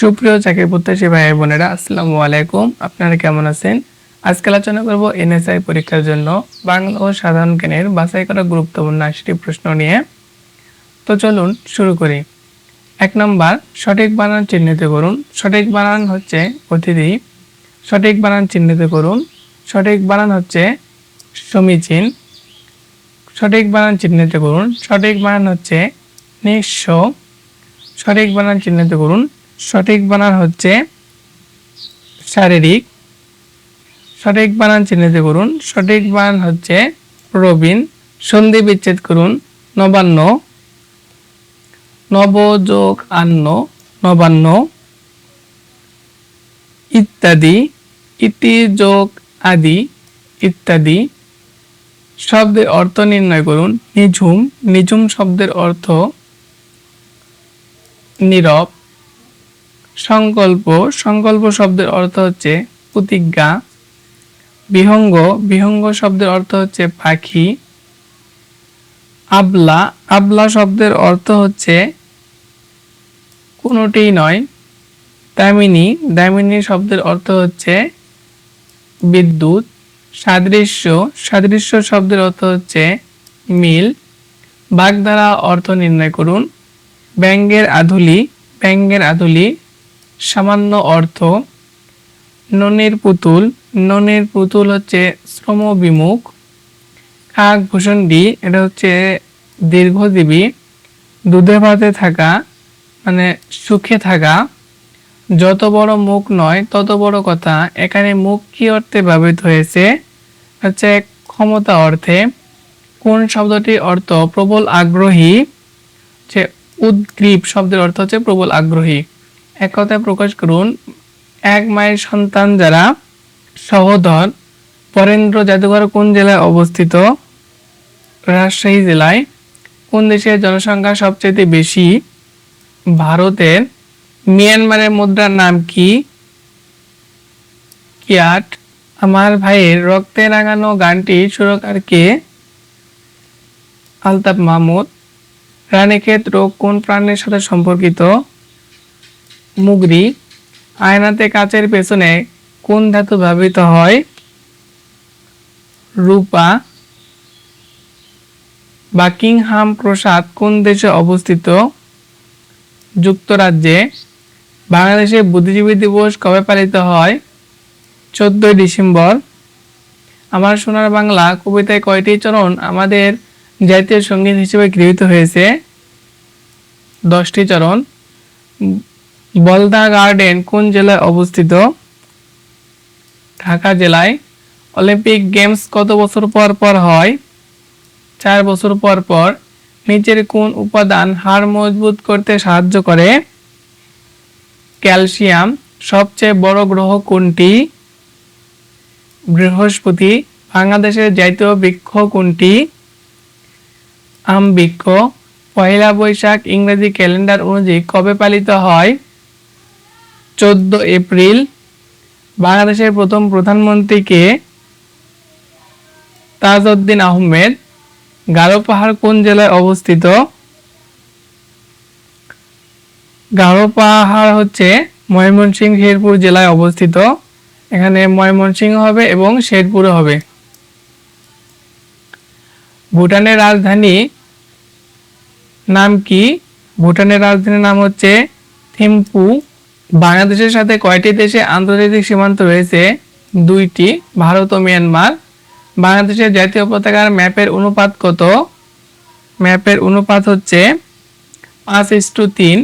সুপ্রিয় চাকরি প্রত্যাশী ভাই বোনেরা, আসসালামু আলাইকুম। আপনারা কেমন আছেন? আজকে আলোচনা করব এনএসআই পরীক্ষার জন্য বাংলা ও সাধারণ জ্ঞানের বাছাই করা গুরুত্বপূর্ণ আশিটি প্রশ্ন নিয়ে। তো চলুন শুরু করি। এক নম্বর, সঠিক বানান চিহ্নিত করুন। সঠিক বানান হচ্ছে অতিথি। সঠিক বানান চিহ্নিত করুন। সঠিক বানান হচ্ছে সমীচীন। সঠিক বানান চিহ্নিত করুন। সঠিক বানান হচ্ছে নিঃস্ব। সঠিক বানান চিহ্নিত করুন। সঠিক বানান হচ্ছে শারীরিক। সঠিক বানান চিহ্নিত করুন। সঠিক বানান হচ্ছে প্রবীণ। সন্ধি বিচ্ছেদ করুন। নবান্ন। নব যোগ আন্ন নবান্ন। ইত্যাদি। ইতি যোগ আদি ইত্যাদি। শব্দের অর্থ নির্ণয় করুন। নিঝুম। নিঝুম শব্দের অর্থ নীরব। সংকল্প সংকল্প শব্দের অর্থ হচ্ছে প্রতিজ্ঞা। বিহঙ্গ বিহঙ্গ শব্দের অর্থ হচ্ছে পাখি। আবলা আবলা শব্দের অর্থ হচ্ছে কোনোটিই নয়। দামিনী দামিনী শব্দের অর্থ হচ্ছে বিদ্যুৎ। সাদৃশ্য সাদৃশ্য শব্দের অর্থ হচ্ছে মিল। বাগধারা অর্থ নির্ণয় করুন। ব্যঙ্গের আধুলি ব্যঙ্গের আধুলি। সামান্য অর্থ, ননের পুতুল। ননের পুতুল হচ্ছে শ্রম বিমুখ কাক ভূষণ্ডী এটা হচ্ছে দীর্ঘজীবী, দুধে ভাতে থাকা মানে সুখে থাকা। যত বড় মুখ নয়, তত বড় কথা, এখানে মুখ কি অর্থে ব্যবহৃত হয়েছে? হচ্ছে ক্ষমতা অর্থে। কোন শব্দটির অর্থ প্রবল আগ্রহী? যে উদ্গ্রীব শব্দের অর্থ হচ্ছে প্রবল আগ্রহী। এক কথায় প্রকাশ করুন, এক মায়ের সন্তান যারা, সহোদর পরেন্দ্র জাদুঘর কোন জেলায় অবস্থিত? রাজশাহী জেলায়। কোন দেশের জনসংখ্যা সবচেয়ে বেশি? ভারতের। মিয়ানমারের মুদ্রার নাম কি? কিয়াট। আমার ভাইয়ের রক্তে রাঙানো গানটি সুরকার কে? আলতাফ মাহমুদ। রানীক্ষেত রোগ কোন প্রাণীর সাথে সম্পর্কিত? মুগরি আয়নাতে কাচের পেছনে কোন ধাতু ব্যবহৃত হয়? রূপা, বাকিংহাম প্রসাদ কোন দেশে অবস্থিত? যুক্তরাজ্যে, বাংলাদেশে বুদ্ধিজীবী দিবস কবে পালিত হয়? চোদ্দই ডিসেম্বর। আমার সোনার বাংলা কবিতায় কয়টি চরণ আমাদের জাতীয় সংগীত হিসেবে গৃহীত হয়েছে? দশটি চরণ বলদা গার্ডেন কোন জেলায় অবস্থিত? ঢাকা জেলায়। অলিম্পিক গেমস কত বছর পর পর হয়? চার বছর পর পর নিচের কোন উপাদান হাড় মজবুত করতে সাহায্য করে? ক্যালসিয়াম সবচেয়ে বড় গ্রহ কোনটি? বৃহস্পতি বাংলাদেশের জাতীয় বৃক্ষ কোনটি? আম বৃক্ষ, পয়লা বৈশাখ ইংরেজি ক্যালেন্ডার অনুযায়ী কবে পালিত হয়? চোদ্দ এপ্রিল বাংলাদেশের প্রথম প্রধানমন্ত্রীকে তাজউদ্দিন আহমেদ গারো পাহাড় কোন জেলায় অবস্থিত? গারো পাহাড় হচ্ছে ময়মনসিংহ শেরপুর জেলায় অবস্থিত। এখানে ময়মনসিংহ হবে এবং শেরপুরে হবে। ভুটানের রাজধানী নাম কি? ভুটানের রাজধানীর নাম হচ্ছে থিম্পু। বাংলাদেশের সাথে কয়টি দেশে আন্তর্জাতিক সীমান্ত রয়েছে? দুইটি, ভারত ও মিয়ানমার। বাংলাদেশের জাতীয় পতাকার ম্যাপের অনুপাত কত? ম্যাপের অনুপাত হচ্ছে পাঁচ ইস টু তিন।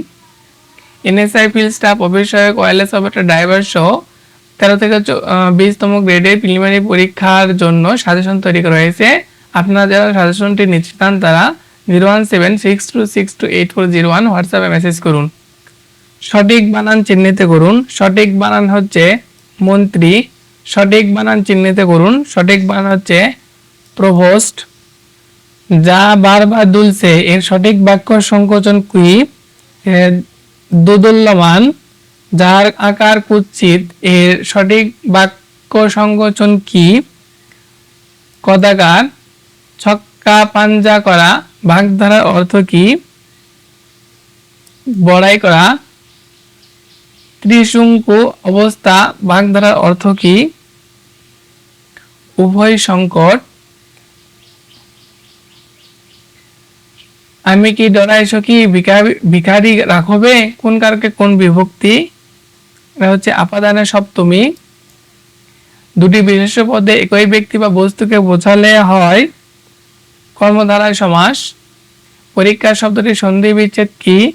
NSI field staff officer wireless operator driver সহ তেরো থেকে বিশতম গ্রেডের প্রিলিমিনারি পরীক্ষার জন্য সাজেশন তৈরি করা হয়েছে। আপনারা যারা সাজেশনটি নিতে চান তারা zero one seven six two six two eight four zero one হোয়াটসঅ্যাপে মেসেজ করুন। সঠিক বানান চিহ্নিত করুন। সঠিক বানান হচ্ছে মন্ত্রী। সঠিক বানান চিহ্নিত করুন। সঠিক বানান হচ্ছে প্রভোস্ট। যা বারবার দুলছে, এর সঠিক বাক্য সংকোচন কি? দোদুল্যমান। যার আকার কুৎসিত, এর সঠিক বাক্য সংকোচন কি? কদাকার। ছক্কা পাঞ্জা করা ভাগধারার অর্থ কি? বড়াই করা। ত্রিশঙ্কু অবস্থা বাগধারার অর্থ কি? উভয় সংকট। আমি কি ডরাই সখী ভিখারি- রাখবে কোন কারকে কোন বিভক্তি? হচ্ছে আপাদানের সপ্তমী দুটি বিশেষ পদে একই ব্যক্তি বা বস্তুকে বোঝালে হয় কর্মধারায় সমাস। পরীক্ষা শব্দটি সন্ধি বিচ্ছেদ কি?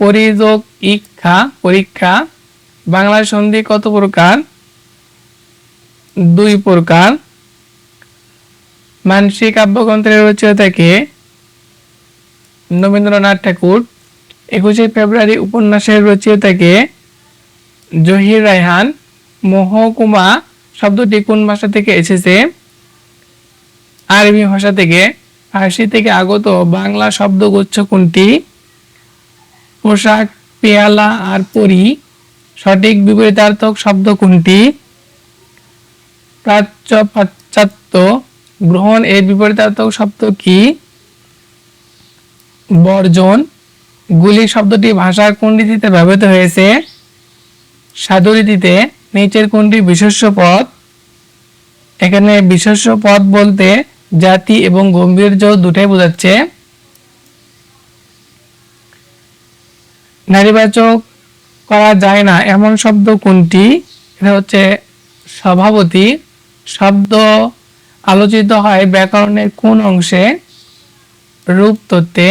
পরিযোগ, ইক্ষা, পরীক্ষা। বাংলার সন্ধি কত প্রকার? দুই প্রকার। মানসিক কাব্যগ্রন্থের রচয়িতাকে রবীন্দ্রনাথ ঠাকুর একুশে ফেব্রুয়ারি উপন্যাসের রচয়িতাকে জহির রায়হান মহকুমা শব্দটি কোন ভাষা থেকে এসেছে? আরবি ভাষা থেকে। ফার্সি থেকে আগত বাংলা শব্দগুচ্ছ কোনটি? পোশাক, পেয়ালা আর পরি। সঠিক বিপরীতার্থক শব্দ কোনটি? প্রাচ্য পাশ্চাত্য গ্রহণ এর বিপরীতার্থক শব্দ কি? বর্জন। গুলি শব্দটি ভাষার কোন ব্যবহৃত হয়েছে? সাধুরীতিতে। নিচের কোনটি বিশেষ্য পদ এখানে বিশেষ্য পদ বলতে জাতি এবং গম্ভীর্য দুটাই বোঝাচ্ছে। নারীবাচক করা যায় না। এমন শব্দ কোনটি? এটা হচ্ছে সভাপতি শব্দ আলোচিত হয় ব্যাকরণের কোন অংশে? রূপ তত্ত্বে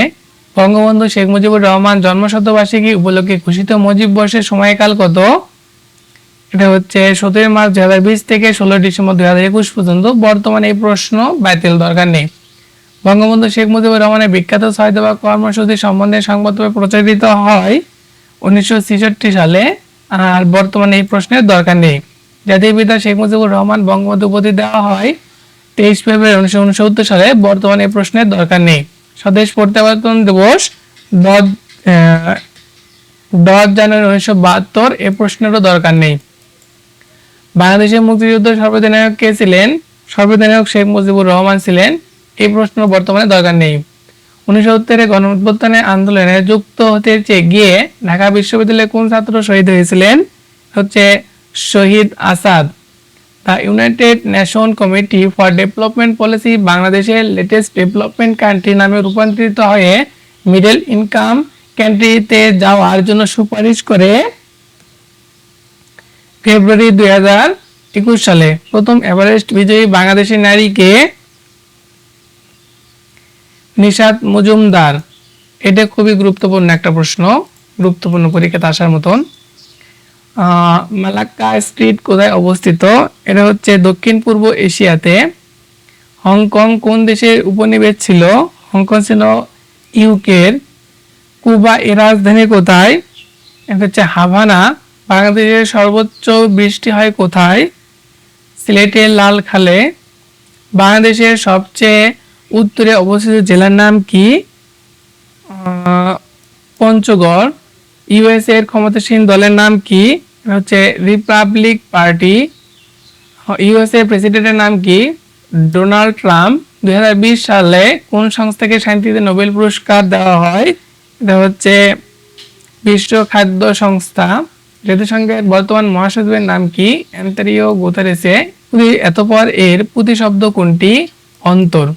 বঙ্গবন্ধু শেখ মুজিবুর রহমান জন্মশতবার্ষিকী উপলক্ষে ঘোষিত মুজিব বর্ষের সময়কাল কত? এটা হচ্ছে সতেরোই মার্চ দু হাজার বিশ থেকে ষোলো ডিসেম্বর দু হাজার একুশ পর্যন্ত। বর্তমানে এই প্রশ্ন বাতিল, দরকার নেই। বঙ্গবন্ধু শেখ মুজিবুর রহমানের বিখ্যাত সহায়তা কর্মসূচি সম্বন্ধে সংবাদপত্রে প্রচারিত হয় উনিশশো ছেষট্টি সালে। আর বর্তমানে এই প্রশ্নের দরকার নেই। জাতীয় পিতা শেখ মুজিবুর রহমান বঙ্গবন্ধু উপাধি দেওয়া হয় তেইশ ফেব্রুয়ারি উনিশশো উনসত্তর সালে। বর্তমানে এই প্রশ্নের দরকার নেই। স্বদেশ প্রত্যাবর্তন দিবস দশ দশ জানুয়ারি উনিশশো বাহাত্তর, এ প্রশ্নেরও দরকার নেই। বাংলাদেশের মুক্তিযুদ্ধ সর্বদিনায়ক কে ছিলেন? সর্বদিনায়ক শেখ মুজিবুর রহমান ছিলেন। এই প্রশ্ন বর্তমানে দরকার নেই। উনিশশো উত্তরে গণ উত্থানের আন্দোলনে যুক্ত হতে চেয়ে গিয়ে ঢাকা বিশ্ববিদ্যালয়ে কোন ছাত্র শহীদ হয়েছিলেন? হচ্ছে শহীদ Asad. The United Nation committee for development policy বাংলাদেশের লেটেস্ট ডেভেলপমেন্ট কান্ট্রি নামে রূপান্তরিত হয়ে মিডল ইনকাম কান্ট্রিতে যাওয়ার জন্য সুপারিশ করে ফেব্রুয়ারি দুই হাজার একুশ সালে। প্রথম এভারেস্ট বিজয়ী বাংলাদেশি নারীকে নিশাত মজুমদার, এটা খুবই গুরুত্বপূর্ণ একটা প্রশ্ন, গুরুত্বপূর্ণ পরীক্ষাতে আসার মতন। মালাক্কা স্ট্রিট কোথায় অবস্থিত? এটা হচ্ছে দক্ষিণ পূর্ব এশিয়াতে। হংকং কোন দেশের উপনিবেশ ছিল? হংকং ছিল ইউকের। কুবা এর রাজধানী কোথায়? এটা হচ্ছে হাভানা। বাংলাদেশের সর্বোচ্চ বৃষ্টি হয় কোথায়? সিলেটের লাল খালে বাংলাদেশের সবচেয়ে উত্তরে অবস্থিত জেলার নাম কি? পঞ্চগড়। ইউএসএ এর ক্ষমতাসীন দলের নাম কি? হচ্ছে রিপাবলিক পার্টি ইউএসএ প্রেসিডেন্টের নাম কি? ডোনাল্ড ট্রাম্প দু হাজার বিশ সালে কোন সংস্থাকে শান্তিতে নোবেল পুরস্কার দেওয়া হয়? এটা হচ্ছে বিশ্ব খাদ্য সংস্থা। জাতিসংঘের বর্তমান মহাসচিবের নাম কি? অ্যান্টারিও গুতারেসে। পুতি- এতপর এর প্রতিশব্দ কোনটি? অন্তর।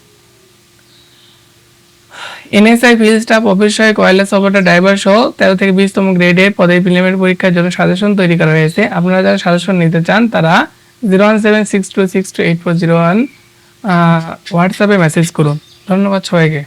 এনএসআই ফিল্ড স্টাফ অফিসার কয়লা অপারেটর ড্রাইভার সহ তেরো থেকে বিশতম গ্রেডের পদে প্রিলিমিনারি পরীক্ষার জন্য সাজেশন তৈরি করা হয়েছে। আপনারা যারা সাজেশন নিতে চান, তারা zero one seven six two six two eight four zero one হোয়াটসঅ্যাপে মেসেজ করুন। ধন্যবাদ সবাইকে।